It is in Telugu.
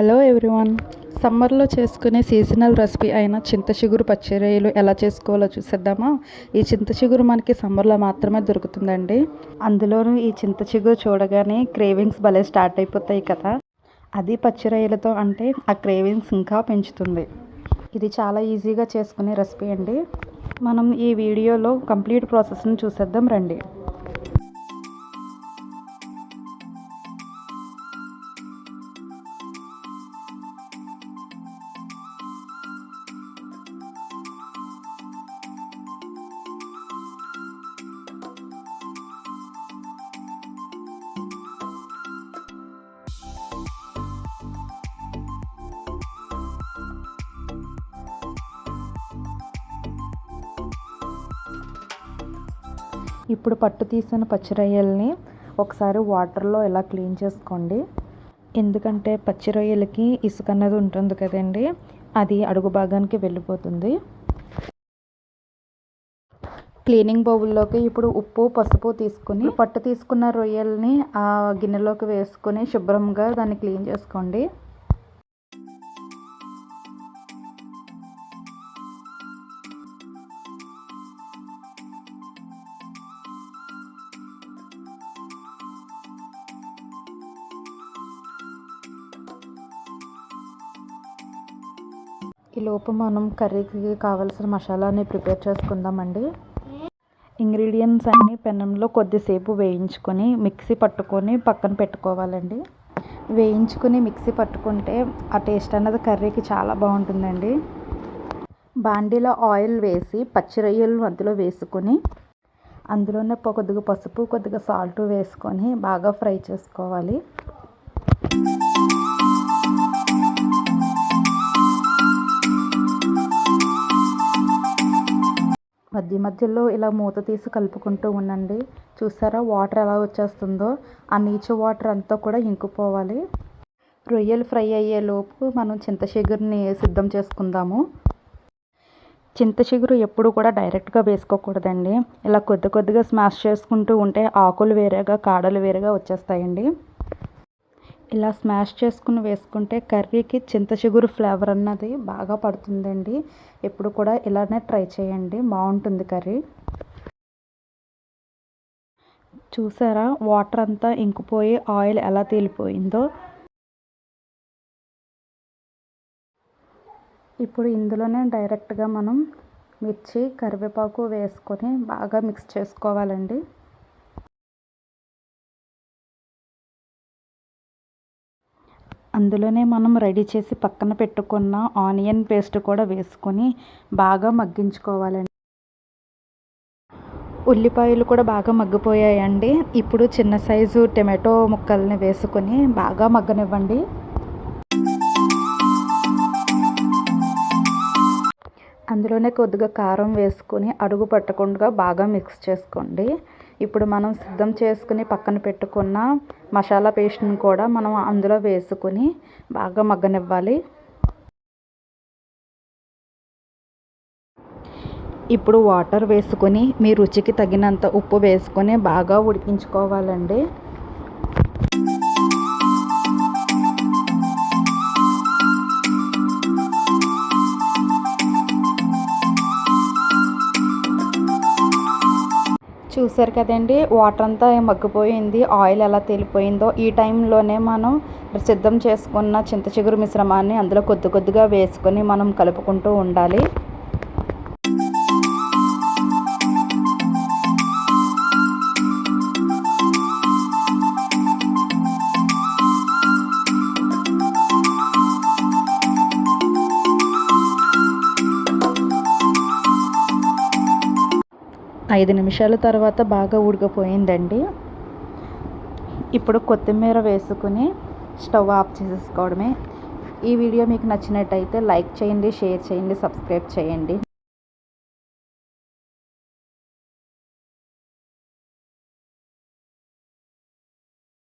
Hello everyone. సమ్మర్లో చేసుకునే సీజనల్ రెసిపీ అయిన చింత చిగురు పచ్చిరొయ్యలు ఎలా చేసుకోవాలో చూసేద్దామా? ఈ చింత చిగురు మనకి సమ్మర్లో మాత్రమే దొరుకుతుందండి. అందులోనూ ఈ చింత చిగురు చూడగానే క్రేవింగ్స్ భలే స్టార్ట్ అయిపోతాయి కదా. అది పచ్చిరొయ్యలతో అంటే ఆ క్రేవింగ్స్ ఇంకా పెంచుతుంది. ఇది చాలా ఈజీగా చేసుకునే రెసిపీ అండి. మనం ఈ వీడియోలో కంప్లీట్ ప్రాసెస్ని చూసేద్దాం రండి. ఇప్పుడు పట్టు తీసిన పచ్చిరొయ్యల్ని ఒకసారి వాటర్లో ఇలా క్లీన్ చేసుకోండి. ఎందుకంటే పచ్చి రొయ్యలకి ఇసుక అన్నది ఉంటుంది కదండి అది అడుగు భాగానికి వెళ్ళిపోతుంది. క్లీనింగ్ బౌల్లోకి ఇప్పుడు ఉప్పు పసుపు తీసుకుని పట్టు తీసుకున్న రొయ్యల్ని ఆ గిన్నెలోకి వేసుకొని శుభ్రంగా దాన్ని క్లీన్ చేసుకోండి. ఈ లోపు మనం కర్రీకి కావలసిన మసాలాని ప్రిపేర్ చేసుకుందామండి. ఇంగ్రీడియంట్స్ అన్నీ పెనంలో కొద్దిసేపు వేయించుకొని మిక్సీ పట్టుకొని పక్కన పెట్టుకోవాలండి. వేయించుకుని మిక్సీ పట్టుకుంటే ఆ టేస్ట్ అన్నది కర్రీకి చాలా బాగుంటుందండి. బాండీలో ఆయిల్ వేసి పచ్చి రొయ్యలు మధ్యలో వేసుకొని అందులోనే కొద్దిగా పసుపు కొద్దిగా సాల్ట్ వేసుకొని బాగా ఫ్రై చేసుకోవాలి. మధ్య మధ్యలో ఇలా మూత తీసి కలుపుకుంటూ ఉండండి. చూసారా? వాటర్ ఎలా వచ్చేస్తుందో. ఆ నీచు వాటర్ అంతా కూడా ఇంకిపోవాలి. రొయ్యలు ఫ్రై అయ్యేలోపు మనం చింతచిగుర్ని సిద్ధం చేసుకుందాము. చింత చిగురు ఎప్పుడు కూడా డైరెక్ట్గా వేసుకోకూడదండి. ఇలా కొద్ది కొద్దిగా స్మాష్ చేసుకుంటూ ఉంటే ఆకులు వేరేగా కాడలు వేరేగా వచ్చేస్తాయండి. ఇలా స్మాష్ చేసుకుని వేసుకుంటే కర్రీకి చింతచిగురు ఫ్లేవర్ అన్నది బాగా పడుతుందండి. ఎప్పుడు కూడా ఇలానే ట్రై చేయండి. బాగుంటుంది కర్రీ. చూసారా? వాటర్ అంతా ఇంకిపోయి ఆయిల్ ఎలా తేలిపోయిందో. ఇప్పుడు ఇందులోనే డైరెక్ట్గా మనం మిర్చి కరివేపాకు వేసుకొని బాగా మిక్స్ చేసుకోవాలండి. అందులోనే మనం రెడీ చేసి పక్కన పెట్టుకున్న ఆనియన్ పేస్ట్ కూడా వేసుకొని బాగా మగ్గించుకోవాలండి. ఉల్లిపాయలు కూడా బాగా మగ్గిపోయాయండి. ఇప్పుడు చిన్న సైజు టమాటో ముక్కల్ని వేసుకొని బాగా మగ్గనివ్వండి. అందులోనే కొద్దిగా కారం వేసుకొని అడుగు పట్టకుండా బాగా మిక్స్ చేసుకోండి. ఇప్పుడు మనం సిద్ధం చేసుకుని పక్కన పెట్టుకున్న మసాలా పేస్ట్ని కూడా మనం అందులో వేసుకొని బాగా మగ్గనివ్వాలి. ఇప్పుడు వాటర్ వేసుకొని మీ రుచికి తగినంత ఉప్పు వేసుకొని బాగా ఉడికించుకోవాలండి. చూసారు కదండి. వాటర్ అంతా మగ్గిపోయింది. ఆయిల్ ఎలా తేలిపోయిందో ఈ టైంలోనే మనం సిద్ధం చేసుకున్న చింత చిగురు మిశ్రమాన్ని అందులో కొద్ది కొద్దిగా వేసుకొని మనం కలుపుకుంటూ ఉండాలి. ఐదు నిమిషాల తర్వాత బాగా ఉడికిపోయిందండి. ఇప్పుడు కొత్తిమీర వేసుకుని స్టవ్ ఆఫ్ చేసేసుకోవడమే. ఈ వీడియో మీకు నచ్చినట్టయితే లైక్ చేయండి షేర్ చేయండి సబ్స్క్రైబ్ చేయండి.